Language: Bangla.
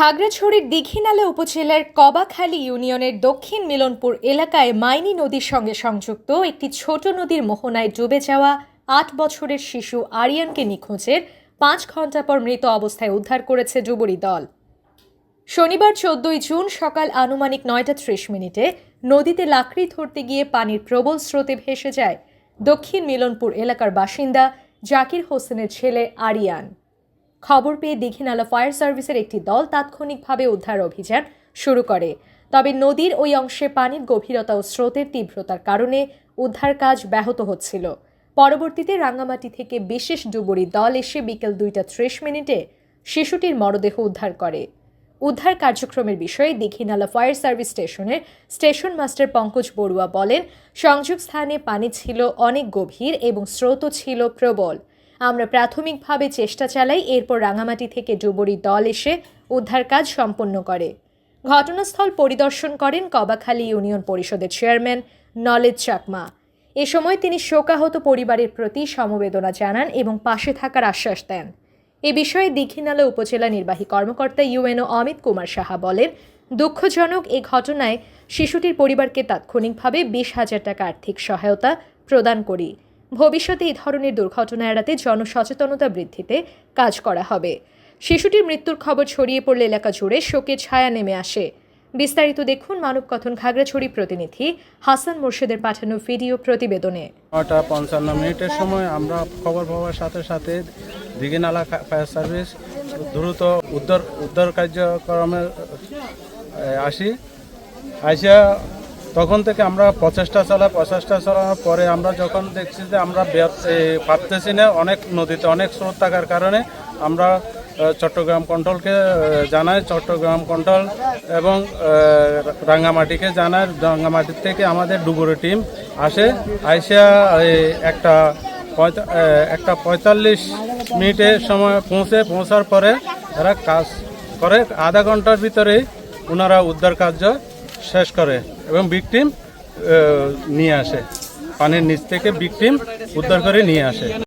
খাগড়াছড়ির দীঘিনালা উপজেলার কবাখালী ইউনিয়নের দক্ষিণ মিলনপুর এলাকায় মাইনি নদীর সঙ্গে সংযুক্ত একটি ছোট নদীর মোহনায় ডুবে যাওয়া আট বছরের শিশু আরিয়ানকে নিখোঁজের পাঁচ ঘণ্টা পর মৃত অবস্থায় উদ্ধার করেছে ডুবুরি দল। শনিবার চোদ্দই জুন সকাল আনুমানিক নয়টা ত্রিশ মিনিটে নদীতে লাকড়ি ধরতে গিয়ে পানির প্রবল স্রোতে ভেসে যায় দক্ষিণ মিলনপুর এলাকার বাসিন্দা জাকির হোসেনের ছেলে আরিয়ান। খবর পেয়ে দীঘিনালা ফায়ার সার্ভিসের একটি দল তাৎক্ষণিকভাবে উদ্ধার অভিযান শুরু করে। তবে নদীর ওই অংশে পানির গভীরতা ও স্রোতের তীব্রতার কারণে উদ্ধার কাজ ব্যাহত হচ্ছিল। পরবর্তীতে রাঙ্গামাটি থেকে বিশেষ ডুবুরি দল এসে বিকেল দুইটা ত্রিশ মিনিটে শিশুটির মরদেহ উদ্ধার করে। উদ্ধার কার্যক্রমের বিষয়ে দীঘিনালা ফায়ার সার্ভিস স্টেশনের স্টেশন মাস্টার পঙ্কজ বড়ুয়া বলেন, সংযোগ স্থানে পানি ছিল অনেক গভীর এবং স্রোতও ছিল প্রবল। আমরা প্রাথমিকভাবে চেষ্টা চালাই, এরপর রাঙামাটি থেকে ডুবুরি দল এসে উদ্ধার কাজ সম্পন্ন করে। ঘটনাস্থল পরিদর্শন করেন কবাখালী ইউনিয়ন পরিষদের চেয়ারম্যান নলেজ চাকমা। এ সময় তিনি শোকাহত পরিবারের প্রতি সমবেদনা জানান এবং পাশে থাকার আশ্বাস দেন। এ বিষয়ে দীঘিনালা উপজেলা নির্বাহী কর্মকর্তা ইউএনও অমিত কুমার সাহা বলেন, দুঃখজনক এ ঘটনায় শিশুটির পরিবারকে তাৎক্ষণিকভাবে বিশ হাজার টাকা আর্থিক সহায়তা প্রদান করি। ভবিষ্যতে এই ধরনের দুর্ঘটনা এড়াতে জনসচেতনতা বৃদ্ধিতে কাজ করা হবে। শিশুটির মৃত্যুর খবর ছড়িয়ে পড়লে এলাকা জুড়ে শোকের ছায়া নেমে আসে। বিস্তারিত দেখুন মানবকথন খাগড়াছড়ি প্রতিনিধি হাসান মোর্শেদের পাঠানো ভিডিও প্রতিবেদনে। নটা পঞ্চান্ন মিনিটের সময় আমরা খবর পাওয়ার সাথে সাথে দিঘিনালা ফায়ার সার্ভিস দ্রুত উদ্ধার উদ্ধার কার্যক্রমে আসি। আইসা তখন থেকে আমরা প্রচেষ্টা চালাই প্রচেষ্টা চালানোর পরে আমরা যখন দেখছি যে আমরা পারতেছি না অনেক নদীতে অনেক স্রোত থাকার কারণে আমরা চট্টগ্রাম কন্ট্রোলকে এ, জানাই চট্টগ্রাম কন্ট্রোল এবং রাঙ্গামাটিকে জানাই রাঙ্গামাটি থেকে আমাদের ডুবুরি টিম আসে আইসিয়া একটা একটা পঁয়তাল্লিশ মিনিটের সময় পৌঁছে পৌঁছার পরে এরা কাজ করে আধা ঘণ্টার ভিতরেই ওনারা উদ্ধার কার্য শেষ করে এবং বিকটিম নিয়ে আসে। পানির নিচ থেকে বিকটিম উদ্ধার করে নিয়ে আসে।